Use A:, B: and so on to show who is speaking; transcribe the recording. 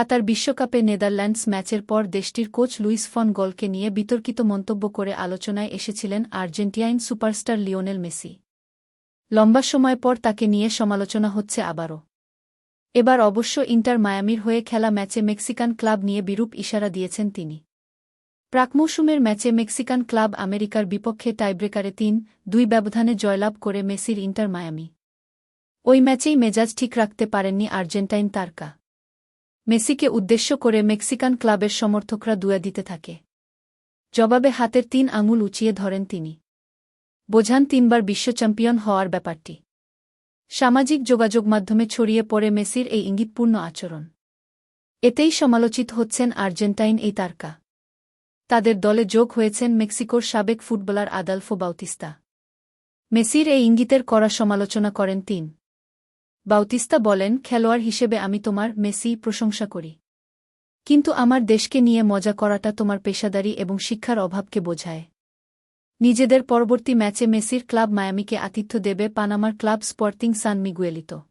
A: কাতার বিশ্বকাপে নেদারল্যান্ডস ম্যাচের পর দেশটির কোচ লুইস ফন গলকে নিয়ে বিতর্কিত মন্তব্য করে আলোচনায় এসেছিলেন আর্জেন্টিয়াইন সুপারস্টার লিওনেল মেসি। লম্বা সময় পর তাকে নিয়ে সমালোচনা হচ্ছে আবারও। এবার অবশ্য ইন্টার মায়ামির হয়ে খেলা ম্যাচে মেক্সিকান ক্লাব নিয়ে বিরূপ ইশারা দিয়েছেন তিনি। প্রাকমৌসুমের ম্যাচে মেক্সিকান ক্লাব আমেরিকার বিপক্ষে টাইব্রেকারে তিন, দুই ব্যবধানে জয়লাভ করে মেসির ইন্টার মায়ামি। ওই ম্যাচেই মেজাজ ঠিক রাখতে পারেননি আর্জেন্টাইন তারকা। মেসিকে উদ্দেশ্য করে মেক্সিকান ক্লাবের সমর্থকরা দুয়া দিতে থাকে। জবাবে হাতের তিন আঙুল উঁচিয়ে ধরেন তিনি। বোঝান তিনবার বিশ্ব চ্যাম্পিয়ন হওয়ার ব্যাপারটি। সামাজিক যোগাযোগ মাধ্যমে ছড়িয়ে পড়ে মেসির এই ইঙ্গিতপূর্ণ আচরণ। এতেই সমালোচিত হচ্ছেন আর্জেন্টাইন এই তারকা। তাদের দলে যোগ হয়েছেন মেক্সিকোর সাবেক ফুটবলার আদালফো বাউতিস্তা। মেসির এই ইঙ্গিতের করা সমালোচনা করেন তিন। বাউতিস্তা বলেন, খেলোয়াড় হিসেবে আমি তোমার মেসি প্রশংসা করি। কিন্তু আমার দেশকে নিয়ে মজা করাটা তোমার পেশাদারি এবং শিক্ষার অভাবকে বোঝায়। নিজেদের পরবর্তী ম্যাচে মেসির ক্লাব মায়ামিকে আতিথ্য দেবে পানামার ক্লাব স্পর্টিং সান মিগুয়েলিতো।